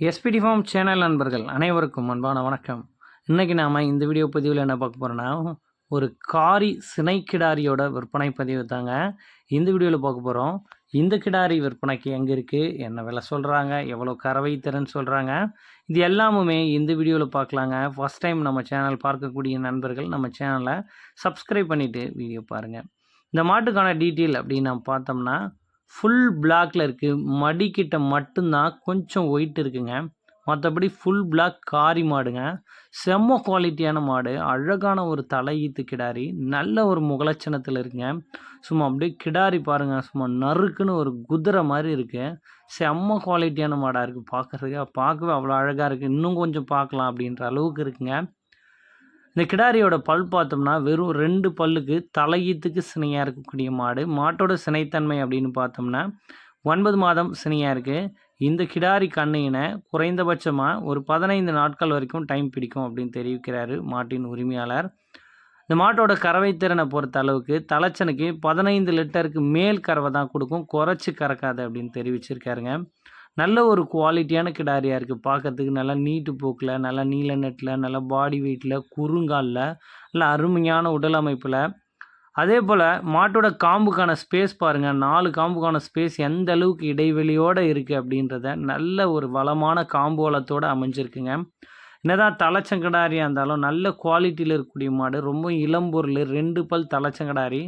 SPD form channel நண்பர்கள் அனைவருக்கும் அன்பான வணக்கம். இன்றைக்கி நாம் இந்த வீடியோ பதிவில் என்ன பார்க்க போகிறோன்னா ஒரு காரி சினை கிடாரியோட விற்பனை பதிவு தாங்க. இந்த வீடியோவில் பார்க்க போகிறோம் இந்த கிடாரி விற்பனைக்கு எங்கே இருக்குது என்ன விலை சொல்கிறாங்க எவ்வளோ கறவை திறன் சொல்கிறாங்க இது எல்லாமுமே இந்த வீடியோவில் பார்க்கலாங்க. ஃபஸ்ட் டைம் நம்ம சேனல் பார்க்கக்கூடிய நண்பர்கள் நம்ம சேனலை சப்ஸ்கிரைப் பண்ணிவிட்டு வீடியோ பாருங்கள் இந்த மாட்டுக்கான டீட்டெயில் அப்படின்னு நம்ம பார்த்தோம்னா ஃபுல் பிளாக்ல இருக்குது மடிக்கிட்ட மட்டும்தான் கொஞ்சம் ஒயிட் இருக்குங்க. மற்றபடி ஃபுல் பிளாக் காரி மாடுங்க. செம்ம குவாலிட்டியான மாடு. அழகான ஒரு தலையீத்து கிடாரி. நல்ல ஒரு முகலட்சணத்தில் இருக்குங்க. சும்மா அப்படியே கிடாரி பாருங்கள் சும்மா நறுக்குன்னு ஒரு குதிரை மாதிரி இருக்குது செம்ம குவாலிட்டியான மாடாக இருக்குது பார்க்குறதுக்கு பார்க்கவே அவ்வளோ அழகாக இருக்குது இன்னும் கொஞ்சம் பார்க்கலாம் அப்படின்ற அளவுக்கு இருக்குங்க. இந்த கிடாரியோட பல் பார்த்தோம்னா வெறும் ரெண்டு பல்லுக்கு தலையீத்துக்கு சினையாக இருக்கக்கூடிய மாடு. மாட்டோட சினைத்தன்மை அப்படின்னு பார்த்தோம்னா ஒன்பது மாதம் சினையாக இருக்குது இந்த கிடாரி கண்ணையினை குறைந்தபட்சமாக ஒரு பதினைந்து நாட்கள் வரைக்கும் டைம் பிடிக்கும் அப்படின்னு தெரிவிக்கிறாரு மாட்டின் உரிமையாளர். இந்த மாட்டோட கறவை திறனை பொறுத்த அளவுக்கு தலைச்சனுக்கு பதினைந்து லிட்டருக்கு மேல் கறவை தான் கொடுக்கும். குறைச்சி கறக்காது அப்படின்னு தெரிவிச்சிருக்காருங்க. நல்ல ஒரு குவாலிட்டியான கிடாரியாக இருக்குது பார்க்கறதுக்கு நல்லா நீட்டு போக்கில் நல்லா நீல நெட்டில் நல்லா பாடி வெயிட்டில் குறுங்காலில் நல்ல அருமையான உடல் அமைப்பில். அதே போல் மாட்டோட காம்புக்கான ஸ்பேஸ் பாருங்கள் நாலு காம்புக்கான ஸ்பேஸ் எந்த அளவுக்கு இடைவெளியோடு இருக்குது அப்படின்றத நல்ல ஒரு வளமான காம்பு வளத்தோடு அமைஞ்சிருக்குங்க. என்னதான் தலைச்சங்கடாரியாக இருந்தாலும் நல்ல குவாலிட்டியில் இருக்கக்கூடிய மாடு ரொம்ப இளம்பொருள் ரெண்டு பல் தலைச்சங்கடாரி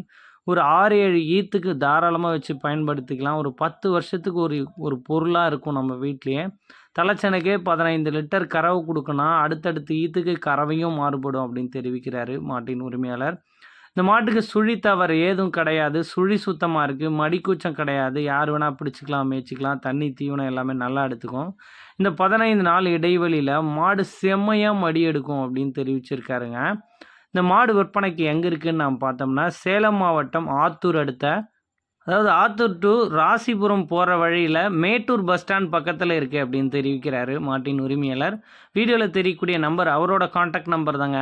ஒரு ஆறு ஏழு ஈத்துக்கு தாராளமாக வச்சு பயன்படுத்திக்கலாம். ஒரு பத்து வருஷத்துக்கு ஒரு ஒரு பொருளாக இருக்கும் நம்ம வீட்லேயே. தலைச்சனுக்கே பதினைந்து லிட்டர் கறவை கொடுக்கணும் அடுத்தடுத்து ஈத்துக்கு கறவையும் மாறுபடும் அப்படின்னு தெரிவிக்கிறாரு மாட்டின் உரிமையாளர். இந்த மாட்டுக்கு சுழி தவறு ஏதும் கிடையாது. சுழி சுத்தமாக இருக்குது மடிக்கூச்சம் கிடையாது. யார் வேணால் பிடிச்சிக்கலாம் மேய்ச்சிக்கலாம். தண்ணி தீவனம் எல்லாமே நல்லா எடுத்துக்கும். இந்த பதினைந்து நாள் இடைவெளியில் மாடு செம்மையாக மடி எடுக்கும் அப்படின்னு தெரிவிச்சிருக்காருங்க. இந்த மாடு விற்பனைக்கு எங்கே இருக்குதுன்னு நாம் பார்த்தோம்னா சேலம் மாவட்டம் ஆத்தூர் அடுத்த. அதாவது ஆத்தூர் டு ராசிபுரம் போகிற வழியில் மேட்டூர் பஸ் ஸ்டாண்ட் பக்கத்தில் இருக்குது அப்படின்னு தெரிவிக்கிறாரு மாட்டின் உரிமையாளர். வீடியோவில் தெரியக்கூடிய நம்பர் அவரோட காண்டாக்ட் நம்பர் தாங்க.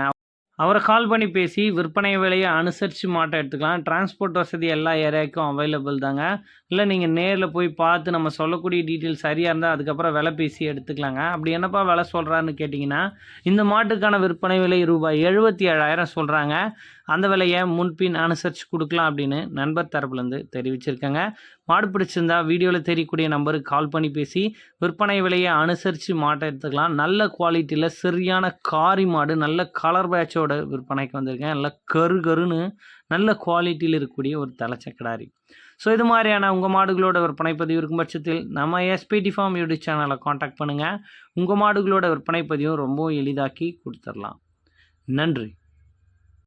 அவரை கால் பண்ணி பேசி விற்பனை விலையை அனுசரித்து மாட்டை எடுத்துக்கலாம். டிரான்ஸ்போர்ட் வசதி எல்லா ஏரியாவுக்கும் அவைலபிள் தாங்க. இல்லை நீங்கள் நேரில் போய் பார்த்து நம்ம சொல்லக்கூடிய டீட்டெயில் சரியாக இருந்தால் அதுக்கப்புறம் விலை பேசி எடுத்துக்கலாங்க. அப்படி என்னப்பா விலை சொல்கிறாருன்னு கேட்டிங்கன்னா இந்த மாட்டுக்கான விற்பனை விலை ரூபாய் எழுபத்தி ஏழாயிரம் சொல்கிறாங்க அந்த விலையை முன்பின் அனுசரித்து கொடுக்கலாம் அப்படின்னு நண்பர் தரப்புலேருந்து தெரிவிச்சிருக்கேங்க. மாடு பிடிச்சிருந்தா வீடியோவில் தெரியக்கூடிய நம்பருக்கு கால் பண்ணி பேசி விற்பனை விலையை அனுசரித்து மாட்டை எடுத்துக்கலாம். நல்ல குவாலிட்டியில் சரியான காரி மாடு நல்ல கலர் பேட்சோட விற்பனைக்கு வந்திருக்கேன். நல்ல கரு கருன்னு நல்ல குவாலிட்டியில் இருக்கக்கூடிய ஒரு தலைச்சக்கடாரி. ஸோ இது மாதிரியான உங்கள் மாடுகளோட விற்பனை பதிவு இருக்கும் பட்சத்தில் நம்ம எஸ்பிடி ஃபார்ம் யூடியூப் சேனலை காண்டாக்ட் பண்ணுங்கள் உங்கள் மாடுகளோட விற்பனை பதிவும் ரொம்பவும் எளிதாக்கி கொடுத்துடலாம் நன்றி.